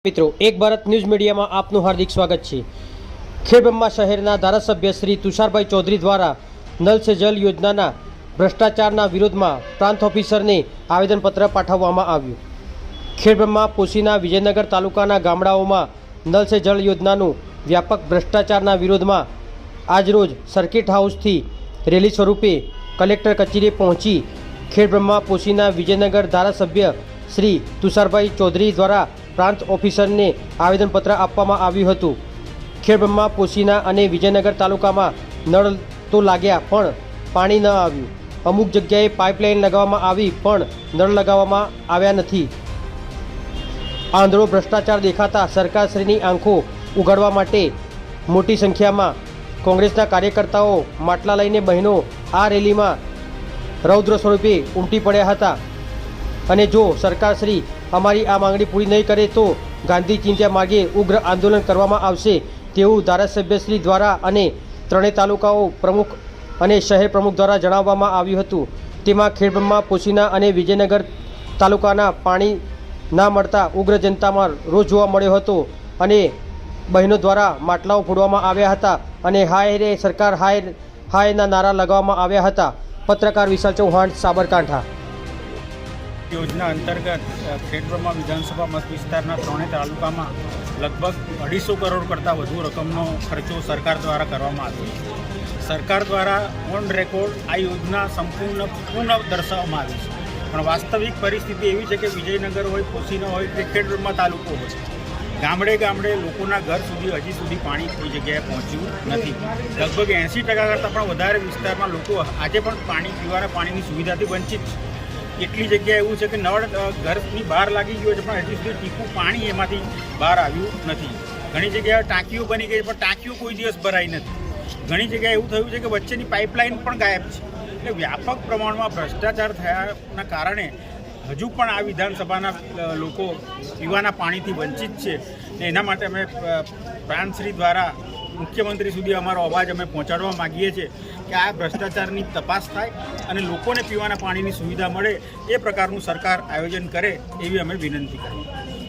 મિત્રો, એક ભારત ન્યૂઝ મીડિયામાં આપનું હાર્દિક સ્વાગત છે. ખેડબ્રહ્મા શહેરના ધારાસભ્ય શ્રી તુષારભાઈ ચૌધરી દ્વારા નલ સે જલ યોજનાના ભ્રષ્ટાચારના વિરોધમાં પ્રાંત ઓફિસરને આવેદનપત્ર પાઠવવામાં આવ્યું. ખેડબ્રહ્મા પોશીના વિજયનગર તાલુકાના ગામડાઓમાં નલ સે જલ યોજનાનું વ્યાપક ભ્રષ્ટાચારના વિરોધમાં આજરોજ સર્કિટ હાઉસથી રેલી સ્વરૂપે કલેક્ટર કચેરીએ પહોંચી ખેડબ્રહ્મા પોશીના વિજયનગર ધારાસભ્ય શ્રી તુષારભાઈ ચૌધરી દ્વારા પ્રાંત ઓફિસરને આવેદનપત્ર આપવામાં આવ્યું હતું. ખેડબ્રહ્મા, પોશીના અને વિજયનગર તાલુકામાં નળ તો લાગ્યા, પણ પાણી ન આવ્યું. અમુક જગ્યાએ પાઇપલાઇન લગાવવામાં આવી, પણ નળ લગાવવામાં આવ્યા નથી. આંધળો ભ્રષ્ટાચાર દેખાતા સરકારશ્રીની આંખો ઉગાડવા માટે મોટી સંખ્યામાં કોંગ્રેસના કાર્યકર્તાઓ માટલા લઈને બહેનો આ રેલીમાં રૌદ્ર સ્વરૂપે ઉમટી પડ્યા હતા. અને જો સરકારશ્રી અમારી આ માંગણી પૂરી નહીં કરે તો ગાંધી ચિંત્યા માર્ગે ઉગ્ર આંદોલન કરવામાં આવશે તેવું ધારાસભ્યશ્રી દ્વારા અને ત્રણેય તાલુકાઓ પ્રમુખ અને શહેર પ્રમુખ દ્વારા જણાવવામાં આવ્યું હતું. તેમાં ખેડબ્રહ્મા, પોશીના અને વિજયનગર તાલુકાના પાણી ના મળતા ઉગ્ર જનતામાં રોજ જોવા મળ્યો હતો અને બહેનો દ્વારા માટલાઓ ફોડવામાં આવ્યા હતા અને હાય રે સરકાર હાય હાયના નારા લગાવવામાં આવ્યા હતા. પત્રકાર વિશાલ ચૌહાણ, સાબરકાંઠા. યોજના અંતર્ગત ખેડબ્રહ્મા વિધાનસભા મત વિસ્તારના ત્રણેય તાલુકામાં લગભગ અઢીસો કરોડ કરતાં વધુ રકમનો ખર્ચો સરકાર દ્વારા કરવામાં આવ્યો છે. સરકાર દ્વારા ઓન રેકોર્ડ આ યોજના સંપૂર્ણ પૂર્ણ દર્શાવવામાં આવી છે. પણ વાસ્તવિક પરિસ્થિતિ એવી છે કે વિજયનગર હોય, કોશીનો હોય કે ખેડબ્રહ્મા તાલુકો હોય. ગામડે ગામડે લોકોના ઘર સુધી, હજી સુધી પાણી કોઈ જગ્યાએ પહોંચ્યું નથી. લગભગ એંસી ટકા કરતાં પણ વધારે વિસ્તારમાં લોકો આજે પણ પાણી, પીવાના પાણીની સુવિધાથી વંચિત છે. એટલી જગ્યાએ એવું છે કે નળ ઘરની બહાર લાગી ગયો છે, પણ હજી સુધી ટીપું પાણી એમાંથી બહાર આવ્યું નથી. ઘણી જગ્યાએ ટાંકીઓ બની ગઈ પણ ટાંકીઓ કોઈ દિવસ ભરાઈ નથી. ઘણી જગ્યાએ એવું થયું છે કે વચ્ચેની પાઇપલાઇન પણ ગાયબ છે. એટલે વ્યાપક પ્રમાણમાં ભ્રષ્ટાચાર થયાના કારણે હજુ પણ આ વિધાનસભાના લોકો પીવાના પાણીથી વંચિત છે. એના માટે અમે પ્રાણશ્રી દ્વારા મુખ્યમંત્રી સુધી અમારો અવાજ અમે પહોંચાડવા માગીએ છીએ કે આ ભ્રષ્ટાચારની તપાસ થાય અને લોકોને પીવાના પાણીની સુવિધા મળે એ પ્રકારનું સરકાર આયોજન કરે એવી અમે વિનંતી કરીએ.